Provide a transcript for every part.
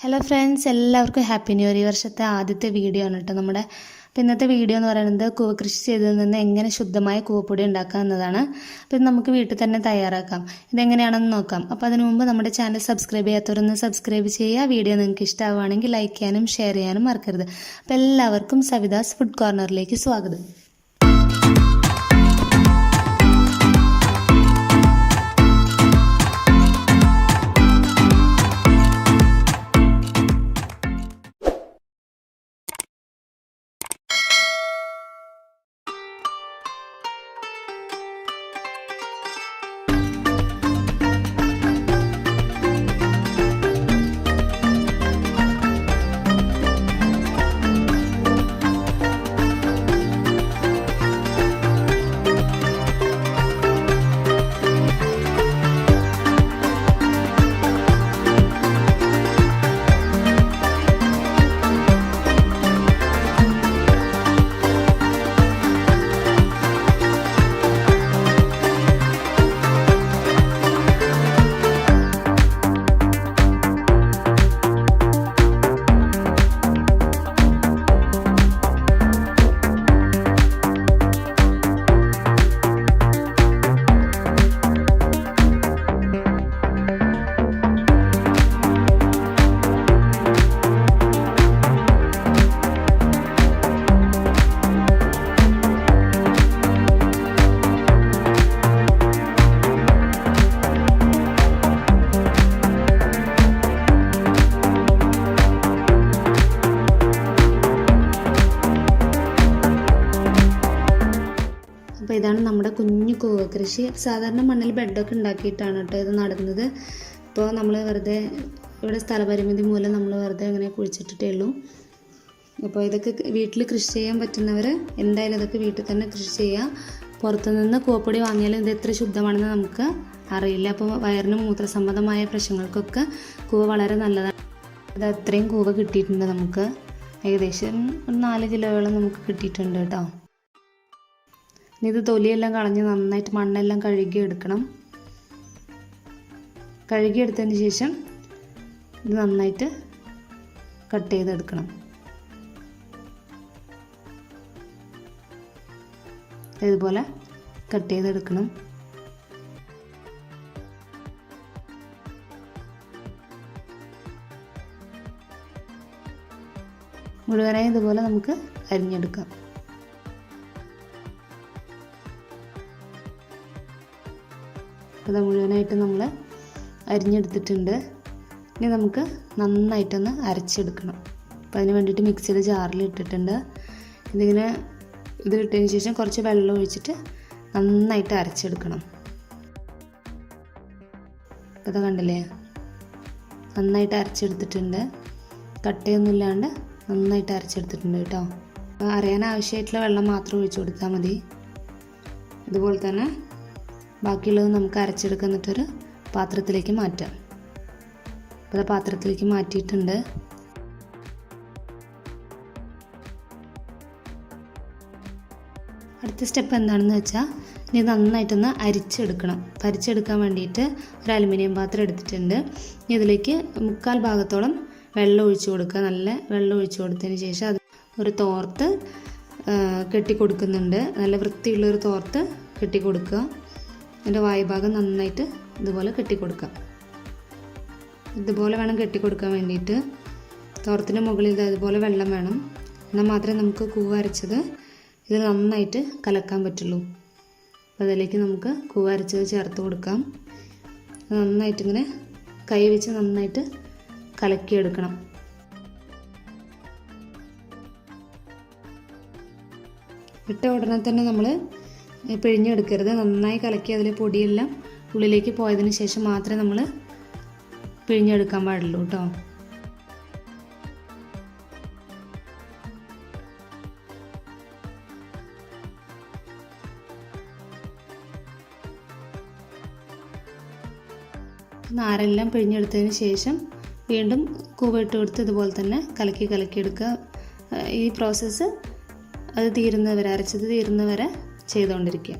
Hello friends എല്ലാവർക്കും happy new year ഈ വർഷത്തെ ആദ്യത്തെ വീഡിയോ ആണ് കേട്ടോ നമ്മുടെ. അപ്പോൾ ഇന്നത്തെ വീഡിയോ എന്ന് പറയുന്നത് കൂവ കൃഷി ചെയ്തതിൽ നിന്ന് എങ്ങനെ ശുദ്ധമായ കൂവപ്പൊടി ഉണ്ടാക്കാം എന്നതാണ്. അപ്പോൾ ഇത് നമുക്ക് വീട്ടിൽ തന്നെ തയ്യാറാക്കാം. ഇതെങ്ങനെയാണെന്ന് നോക്കാം. അപ്പോൾ അതിനു മുമ്പ് നമ്മുടെ ചാനൽ സബ്സ്ക്രൈബ് ചെയ്യാത്തവരൊന്ന് സബ്സ്ക്രൈബ് ചെയ്യുക. വീഡിയോ നിങ്ങൾക്ക് ഇഷ്ടമാവുകയാണെങ്കിൽ ലൈക്ക് ചെയ്യാനും ഷെയർ ചെയ്യാനും മറക്കരുത്. അപ്പോൾ എല്ലാവർക്കും സവിതാസ് ഫുഡ് കോർണറിലേക്ക് സ്വാഗതം. കൃഷി സാധാരണ മണ്ണിൽ ബെഡൊക്കെ ഉണ്ടാക്കിയിട്ടാണ് കേട്ടോ ഇത് നടുന്നത്. ഇപ്പോൾ നമ്മൾ വെറുതെ ഇവിടെ സ്ഥലപരിമിതി മൂലം നമ്മൾ വെറുതെ അങ്ങനെ കുഴിച്ചിട്ടിട്ടേ ഉള്ളൂ. അപ്പോൾ ഇതൊക്കെ വീട്ടിൽ കൃഷി ചെയ്യാൻ പറ്റുന്നവർ എന്തായാലും ഇതൊക്കെ വീട്ടിൽ തന്നെ കൃഷി ചെയ്യുക പുറത്തുനിന്ന് കോപ്പടി വാങ്ങിയാലും ഇത് എത്ര ശുദ്ധമാണെന്ന് നമുക്ക് അറിയില്ല. അപ്പോൾ വയറിന് മൂത്രസംബന്ധമായ പ്രശ്നങ്ങൾക്കൊക്കെ കൂവ വളരെ നല്ലതാണ് ഇത് അത്രയും കൂവ കിട്ടിയിട്ടുണ്ട് നമുക്ക്. ഏകദേശം ഒരു നാല് കിലോയോളം നമുക്ക് കിട്ടിയിട്ടുണ്ട് കേട്ടോ. ഇനി ഇത് തൊലിയെല്ലാം കളഞ്ഞ് നന്നായിട്ട് മണ്ണെല്ലാം കഴുകി എടുക്കണം കഴുകി എടുത്തതിന് ശേഷം ഇത് നന്നായിട്ട് കട്ട് ചെയ്തെടുക്കണം. ഇതുപോലെ കട്ട് ചെയ്തെടുക്കണം. മുഴുവനായി ഇതുപോലെ നമുക്ക് അരിഞ്ഞെടുക്കാം. അത് മുഴുവനായിട്ട് നമ്മൾ അരിഞ്ഞെടുത്തിട്ടുണ്ട്. ഇനി നമുക്ക് നന്നായിട്ടൊന്ന് അരച്ചെടുക്കണം. അപ്പോൾ അതിന് വേണ്ടിയിട്ട് മിക്സിയുടെ ജാറിൽ ഇട്ടിട്ടുണ്ട്. ഇതിങ്ങനെ ഇത് ഇട്ടതിന് ശേഷം കുറച്ച് വെള്ളം ഒഴിച്ചിട്ട് നന്നായിട്ട് അരച്ചെടുക്കണം. ഇത് കണ്ടില്ലേ? നന്നായിട്ട് അരച്ചെടുത്തിട്ടുണ്ട്. കട്ടയൊന്നും ഇല്ലാണ്ട് നന്നായിട്ട് അരച്ചെടുത്തിട്ടുണ്ട് കേട്ടോ. അരയാൻ ആവശ്യമായിട്ടുള്ള വെള്ളം മാത്രം ഒഴിച്ചു കൊടുത്താൽ മതി. ഇതുപോലെ തന്നെ ബാക്കിയുള്ളത് നമുക്ക് അരച്ചെടുക്കുന്നിട്ടൊരു പാത്രത്തിലേക്ക് മാറ്റാം. അപ്പോൾ പാത്രത്തിലേക്ക് മാറ്റിയിട്ടുണ്ട്. അടുത്ത സ്റ്റെപ്പ് എന്താണെന്ന് വെച്ചാൽ ഇനി നന്നായിട്ടൊന്ന് അരിച്ചെടുക്കണം. അരിച്ചെടുക്കാൻ വേണ്ടിയിട്ട് ഒരു അലുമിനിയം പാത്രം എടുത്തിട്ടുണ്ട്. ഇനി ഇതിലേക്ക് മുക്കാൽ ഭാഗത്തോളം വെള്ളം ഒഴിച്ചു കൊടുക്കുക. നല്ല വെള്ളം ഒഴിച്ചു കൊടുത്തതിന് ശേഷം അത് ഒരു തോർത്ത് കെട്ടി കൊടുക്കുന്നുണ്ട് നല്ല വൃത്തിയുള്ളൊരു തോർത്ത് കെട്ടി കൊടുക്കുക അതിന്റെ വായുഭാഗം നന്നായിട്ട് ഇതുപോലെ കെട്ടിക്കൊടുക്കാം. ഇതുപോലെ വേണം കെട്ടിക്കൊടുക്കാൻ വേണ്ടിയിട്ട്. തോറത്തിന്റെ മുകളിൽ ഇതുപോലെ വെള്ളം വേണം. എന്നാൽ മാത്രമേ നമുക്ക് കൂവ അരച്ചത് ഇത് നന്നായിട്ട് കലക്കാൻ പറ്റുള്ളൂ. അപ്പോൾ അതിലേക്ക് നമുക്ക് കൂവ അരച്ചത് ചേർത്ത് കൊടുക്കാം. നന്നായിട്ട് ഇങ്ങനെ കൈ വെച്ച് നന്നായിട്ട് കലക്കിയെടുക്കണം. ഇട്ട ഉടനെ തന്നെ നമ്മൾ പിഴിഞ്ഞെടുക്കരുത്. നന്നായി കലക്കി അതിലെ പൊടിയെല്ലാം ഉള്ളിലേക്ക് പോയതിന് ശേഷം മാത്രമേ നമ്മൾ പിഴിഞ്ഞെടുക്കാൻ പാടുള്ളൂ കേട്ടോ നാരെല്ലാം പിഴിഞ്ഞെടുത്തതിന് ശേഷം വീണ്ടും കൂവിട്ട് കൊടുത്ത് ഇതുപോലെ തന്നെ കലക്കി കലക്കി എടുക്കുക. ഈ പ്രോസസ്സ് അത് തീരുന്നവരെ അരച്ചത് തീരുന്നവരെ ചെയ്തുകൊണ്ടിരിക്കുക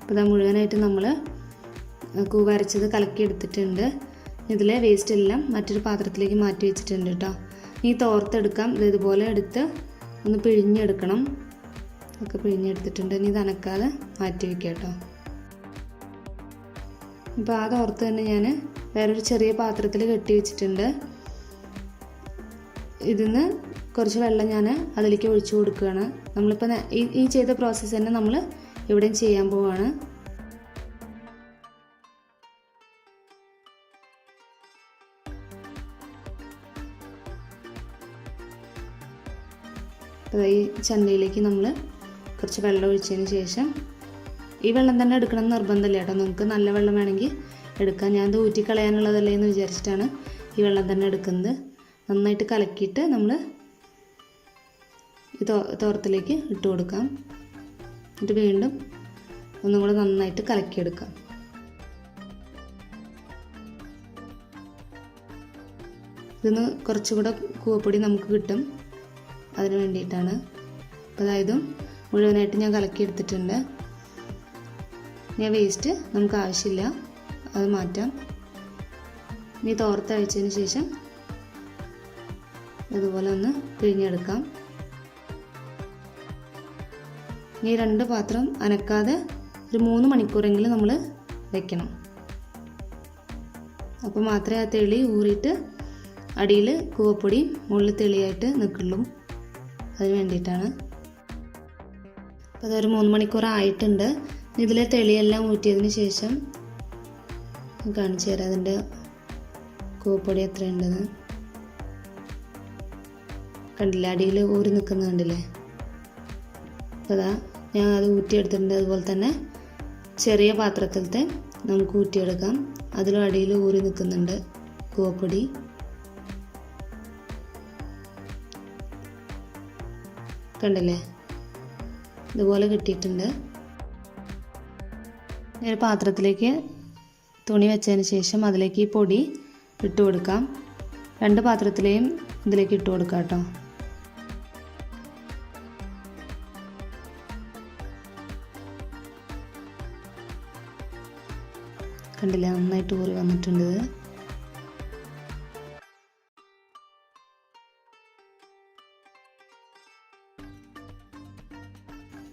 അപ്പോൾ ഇതാ മുഴുവനായിട്ട് നമ്മൾ കൂവരച്ചത് കലക്കിയെടുത്തിട്ടുണ്ട്. ഇതിലെ വേസ്റ്റ് എല്ലാം മറ്റൊരു പാത്രത്തിലേക്ക് മാറ്റി വെച്ചിട്ടുണ്ട് കേട്ടോ. ഈ തോർത്തെടുക്കാം. ഇത് ഇതുപോലെ എടുത്ത് ഒന്ന് പിഴിഞ്ഞെടുക്കണം. ഒക്കെ പിഴിഞ്ഞെടുത്തിട്ടുണ്ട്. ഇനി ഇത് അനക്കാതെ മാറ്റി വെക്കാം കേട്ടോ. അപ്പോൾ ആ തോർത്ത് തന്നെ ഞാൻ വേറൊരു ചെറിയ പാത്രത്തിൽ കെട്ടി വെച്ചിട്ടുണ്ട്. ഇതിന്ന് കുറച്ച് വെള്ളം ഞാൻ അതിലേക്ക് ഒഴിച്ചു കൊടുക്കുകയാണ്. നമ്മളിപ്പോൾ ഈ ചെയ്ത പ്രോസസ്സ് തന്നെ നമ്മൾ ഇവിടെയും ചെയ്യാൻ പോവുകയാണ് ഈ ചന്നയിലേക്ക് നമ്മൾ കുറച്ച് വെള്ളം ഒഴിച്ചതിന് ശേഷം ഈ വെള്ളം തന്നെ എടുക്കണം എന്ന് നിർബന്ധമില്ല കേട്ടോ. നിങ്ങൾക്ക് നല്ല വെള്ളം വേണമെങ്കിൽ എടുക്കാം. ഞാൻ ഇത് ഊറ്റിക്കളയാനുള്ളതല്ലേ എന്ന് വിചാരിച്ചിട്ടാണ് ഈ വെള്ളം തന്നെ എടുക്കുന്നത്. നന്നായിട്ട് കലക്കിയിട്ട് നമ്മൾ ഈ തോരത്തിലേക്ക് ഇട്ട് കൊടുക്കാം. എന്നിട്ട് വീണ്ടും ഒന്നും കൂടെ നന്നായിട്ട് കലക്കിയെടുക്കാം. ഇതിന്ന് കുറച്ചുകൂടെ കൂവപ്പൊടി നമുക്ക് കിട്ടും. അതിന് വേണ്ടിയിട്ടാണ്. അതായത് മുഴുവനായിട്ട് ഞാൻ കലക്കിയെടുത്തിട്ടുണ്ട്. ഞാൻ വേസ്റ്റ് നമുക്ക് ആവശ്യമില്ല. അത് മാറ്റാം. ഇനി തോർത്ത് തോർത്തഴിച്ചതിന് ശേഷം ഇതുപോലെ ഒന്ന് പിഴിഞ്ഞെടുക്കാം. ഈ രണ്ട് പാത്രം അനക്കാതെ ഒരു മൂന്ന് മണിക്കൂറെങ്കിലും നമ്മൾ വെക്കണം. അപ്പോൾ മാത്രമേ ആ തെളി ഊറിയിട്ട് അടിയിൽ കൂവപ്പൊടി മുകളിൽ തെളിയായിട്ട് നിൽക്കുള്ളൂ അതിന് വേണ്ടിയിട്ടാണ്. അപ്പോൾ അതൊരു മൂന്ന് മണിക്കൂർ ആയിട്ടുണ്ട്. ഇതിലെ തെളിയെല്ലാം ഊറ്റിയതിന് ശേഷം കാണിച്ചു തരാം അതിന്റെ കൂവപ്പൊടി എത്രയുണ്ടെന്ന്. കണ്ടില്ല? അടിയിൽ ഊരി നിൽക്കുന്ന കണ്ടില്ലേ? അതാ ഞാൻ അത് ഊറ്റിയെടുത്തിട്ടുണ്ട്. അതുപോലെ തന്നെ ചെറിയ പാത്രത്തിലത്തെ നമുക്ക് ഊറ്റിയെടുക്കാം. അതിലും അടിയിൽ ഊറി നിൽക്കുന്നുണ്ട് കൂവപ്പൊടി കണ്ടില്ലേ? ഇതുപോലെ കിട്ടിയിട്ടുണ്ട്. ഒരു പാത്രത്തിലേക്ക് തുണി വെച്ചതിന് ശേഷം അതിലേക്ക് ഈ പൊടി ഇട്ട് കൊടുക്കാം. രണ്ട് പാത്രത്തിലെയും ഇതിലേക്ക് ഇട്ട് കൊടുക്കാം കേട്ടോ. കണ്ടില്ലേ? നന്നായിട്ട് ഊറി വന്നിട്ടുണ്ട്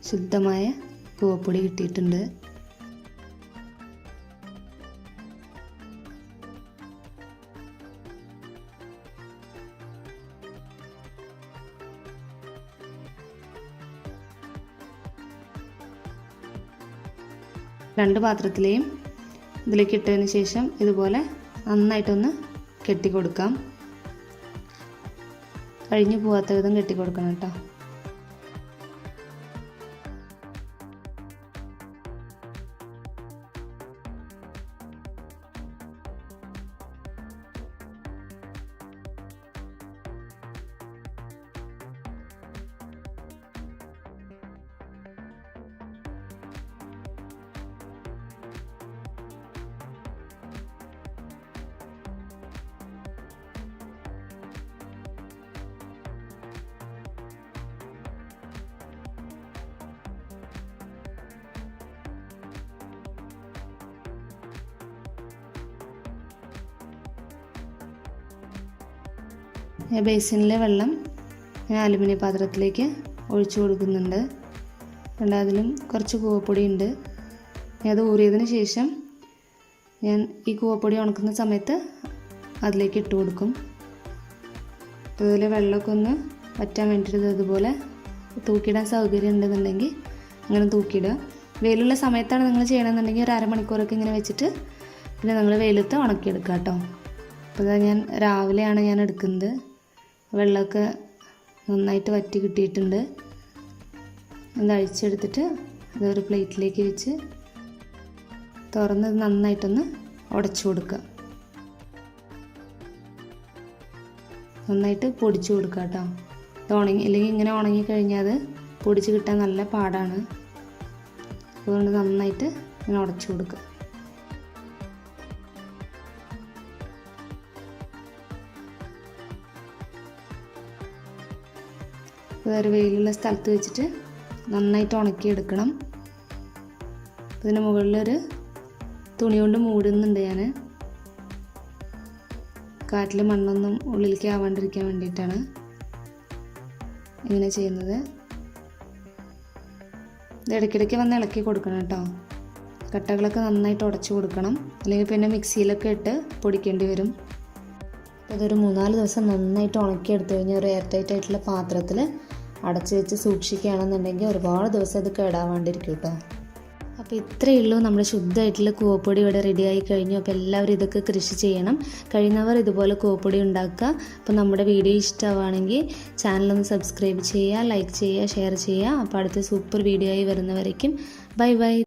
ശുദ്ധമായ കൂവപ്പൊടി കിട്ടിയിട്ടുണ്ട്. രണ്ട് പാത്രത്തിലെയും ഇതിലേക്ക് ഇട്ടതിന് ശേഷം ഇതുപോലെ നന്നായിട്ടൊന്ന് കെട്ടി കൊടുക്കാം കഴിഞ്ഞു പോകാത്ത വിധം കെട്ടി കൊടുക്കണം കേട്ടോ. ബേസിനിലെ വെള്ളം ഞാൻ അലുമിനിയം പാത്രത്തിലേക്ക് ഒഴിച്ചു കൊടുക്കുന്നുണ്ട്. കണ്ട അതിലും കുറച്ച് കൂവപ്പൊടി ഉണ്ട്. അത് ഊറിയതിന് ശേഷം ഞാൻ ഈ കൂവപ്പൊടി ഉണക്കുന്ന സമയത്ത് അതിലേക്ക് ഇട്ട് കൊടുക്കും. അതുപോലെ വെള്ളമൊക്കെ ഒന്ന് വറ്റാൻ വേണ്ടിയിട്ട് അതുപോലെ തൂക്കിയിടാൻ സൗകര്യം ഉണ്ടെന്നുണ്ടെങ്കിൽ അങ്ങനെ തൂക്കിയിടുക. വെയിലുള്ള സമയത്താണ് നിങ്ങൾ ചെയ്യണമെന്നുണ്ടെങ്കിൽ ഒരു അരമണിക്കൂറൊക്കെ ഇങ്ങനെ വെച്ചിട്ട് പിന്നെ നിങ്ങൾ വെയിലത്ത് ഉണക്കിയെടുക്കുക കേട്ടോ. അപ്പോൾ ഞാൻ രാവിലെയാണ് ഞാൻ എടുക്കുന്നത്. വെള്ളമൊക്കെ നന്നായിട്ട് വറ്റി കിട്ടിയിട്ടുണ്ട്. അത് അഴിച്ചെടുത്തിട്ട് അതൊരു പ്ലേറ്റിലേക്ക് വെച്ച് തുറന്ന് നന്നായിട്ടൊന്ന് ഉടച്ചു കൊടുക്കുക. നന്നായിട്ട് പൊടിച്ചു കൊടുക്കുക കേട്ടോ. ഇത് ഉണങ്ങി അല്ലെങ്കിൽ ഇങ്ങനെ ഉണങ്ങി കഴിഞ്ഞാൽ അത് പൊടിച്ച് കിട്ടാൻ നല്ല പാടാണ്. അതുകൊണ്ട് നന്നായിട്ട് ഇങ്ങനെ ഉടച്ചു കൊടുക്കുക. വേറെ വെയിലുള്ള സ്ഥലത്ത് വെച്ചിട്ട് നന്നായിട്ട് ഉണക്കിയെടുക്കണം. ഇതിന് മുകളിലൊരു തുണി കൊണ്ട് മൂടുന്നുണ്ട് ഞാൻ കാറ്റിൽ മണ്ണൊന്നും ഉള്ളിലേക്ക് ആവാണ്ടിരിക്കാൻ വേണ്ടിയിട്ടാണ് ഇങ്ങനെ ചെയ്യുന്നത്. ഇടയ്ക്കിടയ്ക്ക് വന്ന് ഇളക്കി കൊടുക്കണം കേട്ടോ. കട്ടകളൊക്കെ നന്നായിട്ട് ഉടച്ചു കൊടുക്കണം. അല്ലെങ്കിൽ പിന്നെ മിക്സിയിലൊക്കെ ഇട്ട് പൊടിക്കേണ്ടി വരും. അപ്പോൾ ഇതൊരു മൂന്നാൽ ദിവസം നന്നായിട്ട് ഉണക്കി എടുത്തു കഴിഞ്ഞാൽ ഒരു എയർ ടൈറ്റ് ആയിട്ടുള്ള പാത്രത്തിൽ അടച്ചു വെച്ച് സൂക്ഷിക്കുകയാണെന്നുണ്ടെങ്കിൽ ഒരുപാട് ദിവസം ഇത് കേടാവാണ്ടിരിക്കും കേട്ടോ. അപ്പോൾ ഇത്രയേ ഉള്ളൂ. നമ്മൾ ശുദ്ധമായിട്ടുള്ള കൂവപ്പൊടി ഇവിടെ റെഡിയായി കഴിഞ്ഞു. അപ്പോൾ എല്ലാവരും ഇതൊക്കെ കൃഷി ചെയ്യണം. കഴിയുന്നവർ ഇതുപോലെ കൂവപ്പൊടി ഉണ്ടാക്കുക. അപ്പോൾ നമ്മുടെ വീഡിയോ ഇഷ്ടമാണെങ്കിൽ ചാനലൊന്ന് സബ്സ്ക്രൈബ് ചെയ്യുക ലൈക്ക് ചെയ്യുക ഷെയർ ചെയ്യുക. അപ്പോൾ അടുത്ത സൂപ്പർ വീഡിയോ ആയി വരുന്നവരേക്കും. Bye bye